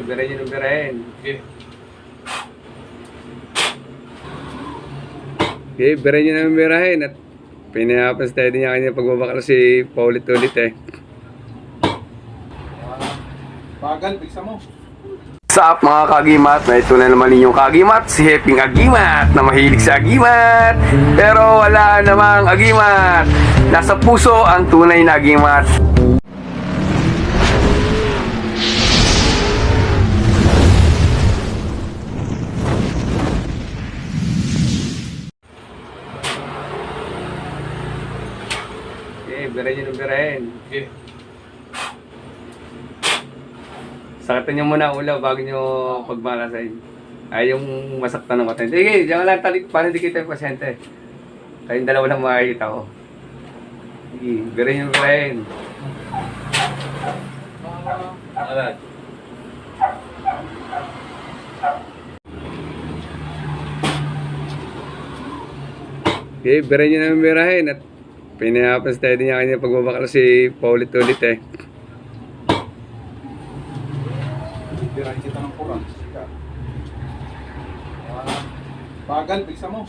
birahin nyo ng birahin. Okay. Okay, birahin nyo ng birahin at pinayapan steady niya kanya pagbabakal si paulit-ulit eh. Ah, bagal, bisa mo. What's up mga kagimat? Na ito na naman ninyong kagimat, si Heping Agimat na mahilig sa agimat. Pero wala namang agimat. Nasa puso ang tunay na agimat. Okay, birahin nyo ng birahin. Okay. Sakatan nyo muna ulo bago nyo pagmalasin. Ay, yung masaktan ng mata. Sige, diyan lang talik para hindi kita yung pasyente. Kayong dalawa lang makikita ko. Sige, birin yung birin. Alright. Okay, birin nyo naman birahin at pinayapan steady niya kanya pagbabakal si paulit-ulit eh. Tirahin kita ng kurang. Ah, bagal, bisa mo.